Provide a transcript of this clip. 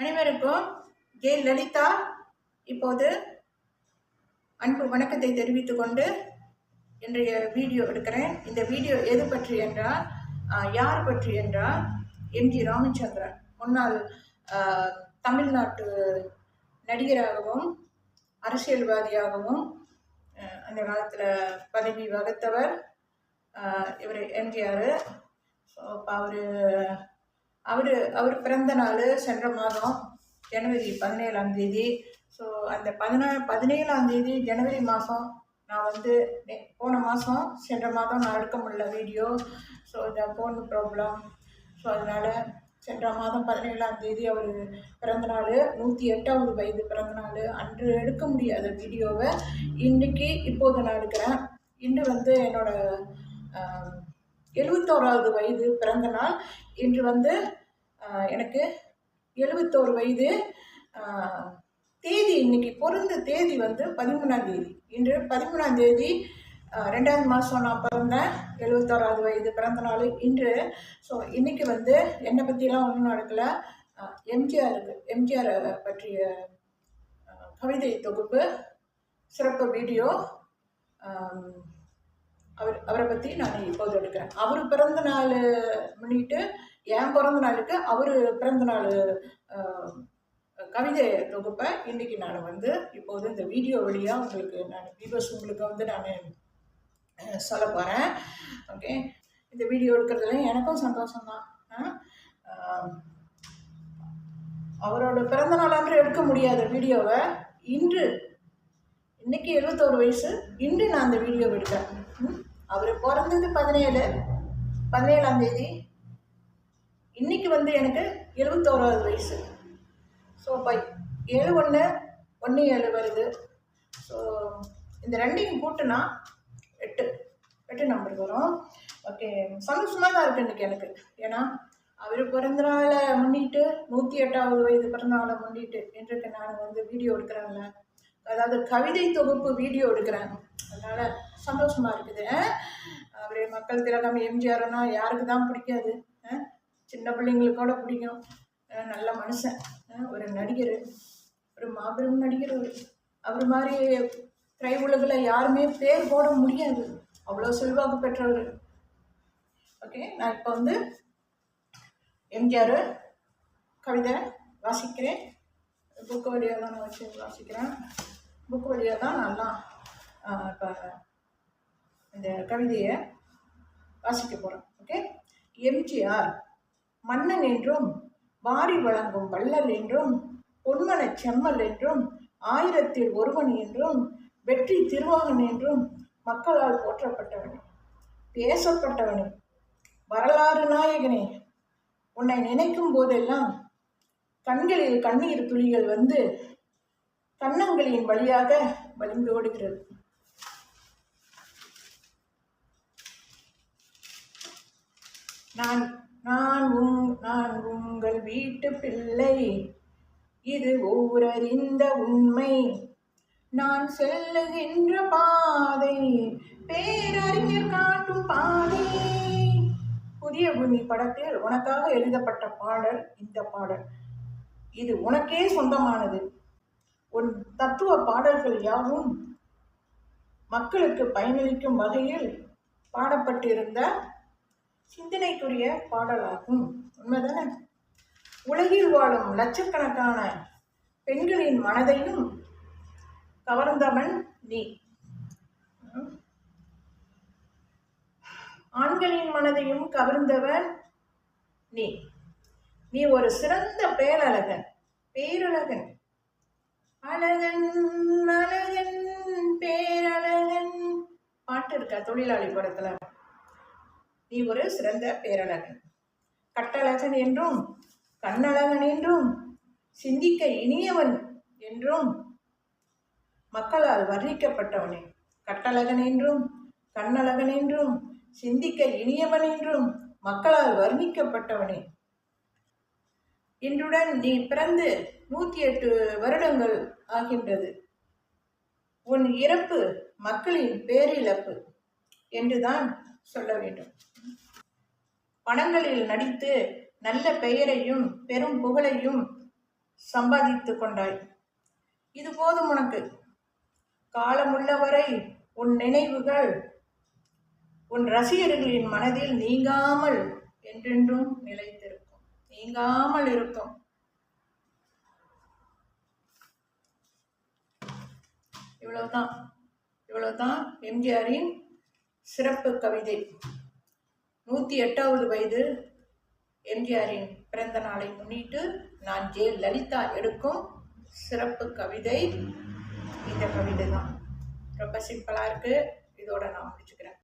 அனைவருக்கும் ஜே லலிதா. இப்போது அன்பு வணக்கத்தை தெரிவித்துக் கொண்டு இன்றைய வீடியோ எடுக்கிறேன். இந்த வீடியோ எது பற்றி என்றால் யார் பற்றி என்றால் எம்ஜி ராமச்சந்திரன். முன்னாள் தமிழ்நாட்டு நடிகராகவும் அரசியல்வாதியாகவும் அந்த காலத்தில் பதவி வகுத்தவர் இவர் எம்ஜிஆர் இப்போ அவர் அவர் அவர் பிறந்த நாள் சென்ற மாதம் ஜனவரி பதினேழாம் தேதி. ஸோ அந்த பதினா பதினேழாம் தேதி ஜனவரி மாதம் நான் வந்து போன மாதம் சென்ற மாதம் நான் எடுக்க முடியல வீடியோ. ஸோ இந்த ஃபோன் ப்ராப்ளம் ஸோ அதனால் சென்ற மாதம் பதினேழாம் தேதி அவர் பிறந்தநாள் நூற்றி எட்டாவது வயது பிறந்த நாள். அன்று எடுக்க முடியாத வீடியோவை இன்றைக்கி இப்போது நான் எடுக்கிறேன். இன்று வந்து என்னோட எழுபத்தோராவது வயது பிறந்த நாள். இன்று வந்து எனக்கு எழுபத்தோரு வயது. தேதி இன்னைக்கு பிறந்த தேதி வந்து பதிமூணாம் தேதி. இன்று பதிமூணாம் தேதி ரெண்டாவது மாதம் நான் பிறந்தேன் எழுபத்தோராவது வயது பிறந்த நாள் இன்று. ஸோ இன்னைக்கு வந்து என்னை பற்றிலாம் ஒன்றும் நடக்கலை. எம்ஜிஆருக்கு எம்ஜிஆர் பற்றிய கவிதை தொகுப்பு சிறப்பு வீடியோ அவர் அவரை பற்றி நான் இப்போது எடுக்கிறேன். அவர் பிறந்த நாள் முன்னிட்டு என் பிறந்த நாளுக்கு அவர் பிறந்த நாள் கவிதை தொகுப்பை இன்றைக்கி நான் வந்து இப்போது இந்த வீடியோ வழியாக உங்களுக்கு நான் வியூவர்ஸ் உங்களுக்கு வந்து நான் சொல்ல போகிறேன் ஓகே இந்த வீடியோ எடுக்கிறதுல எனக்கும் சந்தோஷம்தான். தான் அவரோட பிறந்த நாள் அன்று எடுக்க முடியாத வீடியோவை இன்று இன்னைக்கு எழுபத்தோரு வயசு இன்று நான் அந்த வீடியோ எடுத்தேன். ம்? அவர் பிறந்தது பதினேழு பதினேழாம் தேதி. இன்னைக்கு வந்து எனக்கு எழுபத்தோராவது வயசு. ஸோ பை ஏழு ஒன்று ஒன்று ஏழு வருது. ஸோ இந்த ரெண்டையும் கூட்டுனா எட்டு எட்டு நம்பர் வரும். ஓகே சந்தோஷமாக தான் இருக்குது இன்றைக்கி எனக்கு. ஏன்னா அவர் பிறந்த நாளை முன்னிட்டு நூற்றி எட்டாவது வயது பிறந்த நாளை முன்னிட்டு இன்றைக்கு நான் வந்து வீடியோ எடுக்கிறேன்ல. அதாவது கவிதை தொகுப்பு வீடியோ எடுக்கிறாங்க. அதனால சந்தோஷமாக இருக்குது. அவரே மக்கள் திலகம் எம்ஜிஆர்னா யாருக்கு தான் பிடிக்காது. சின்ன பிள்ளைங்களுக்கு கூட பிடிக்கும். நல்ல மனுஷன். ஒரு நடிகர். ஒரு மாபெரும் நடிகர் அவர். அவர் மாதிரி திரையுலகில் யாருமே பேர் போட முடியாது. அவ்வளோ செல்வாக்கு பெற்றவர். ஓகே நான் இப்போ வந்து எம்ஜிஆர் கவிதை வாசிக்கிறேன். புக்கு வழியாக தான் நான் வச்சு வாசிக்கிறேன். புக்கு வழியாக தான் நல்லா இப்போ இந்த கவிதையை வாசிக்க போகிறேன் ஓகே எம்ஜிஆர் மன்னன் என்றும் வாரி வழங்கும் வள்ளல் என்றும் பொன்மனச் செம்மல் என்றும் ஆயிரத்தில் ஒருவன் என்றும் வெற்றி திருவாகன் என்றும் மக்களால் போற்றப்பட்டவன் பேசப்பட்டவனே வரலாறு நாயகனே உன்னை நினைக்கும் போதெல்லாம் கண்களில் கண்ணீர் துளிகள் வந்து கன்னங்களின் வழியாக வலிந்து ஓடுகிறது. நான் நான் உங் நான் உங்கள் வீட்டு பிள்ளை. இது ஊரறிந்த உண்மை. நான் செல்லுகின்ற பாதை. பேரறிஞர் காட்டும் பாதை. புதிய பூமி படத்தில் உனக்காக எழுதப்பட்ட பாடல் இந்த பாடல். இது உனக்கே சொந்தமானது. உன் தத்துவ பாடல்கள் யாவும் மக்களுக்கு பயனளிக்கும் வகையில் பாடப்பட்டிருந்த சிந்தனைக்குரிய பாடலாகும். உண்மைதானே? உலகில் வாழும் லட்சக்கணக்கான பெண்களின் மனதையும் கவர்ந்தவன் நீ. ஆண்களின் மனதையும் கவர்ந்தவன் நீ. நீ ஒரு சிறந்த பேரழகன் பேரழகன். அழகன் அழகன் பேரழகன். பாட்டு இருக்கா தொழிலாளி படத்துல. நீ ஒரு சிறந்த பேரழகன். கட்டழகன் என்றும் கண்ணழகன் என்றும் சிந்திக்க இனியவன் என்றும் மக்களால் வர்ணிக்கப்பட்டவனே. கட்டழகன் என்றும் கண்ணழகன் என்றும் சிந்திக்க இனியவன் என்றும் மக்களால் வர்ணிக்கப்பட்டவனே. இன்றுடன் நீ பிறந்து நூற்றி எட்டு வருடங்கள் ஆகின்றது. உன் இறப்பு மக்களின் பேரிழப்பு என்றுதான் சொல்ல வேண்டும். படங்களில் நடித்து நல்ல பெயரையும் பெரும் புகழையும் சம்பாதித்து கொண்டாய். இது போதும் உனக்கு. காலமுள்ளவரை உன் நினைவுகள் உன் ரசிகர்களின் மனதில் நீங்காமல் என்றென்றும் நிலை நீங்காமல் இருக்கும் இவ்வளவுதான். இவ்வளவுதான் எம்ஜிஆரின் சிறப்பு கவிதை. நூற்றி எட்டாவது வயது எம்ஜிஆரின் பிறந்த நாளை முன்னிட்டு நான் ஜே லலிதா எடுக்கும் சிறப்பு கவிதை. இந்த கவிதை தான் ரொம்ப சிம்பிளாக இருக்குது இதோட நான் முடிச்சுக்கிறேன்.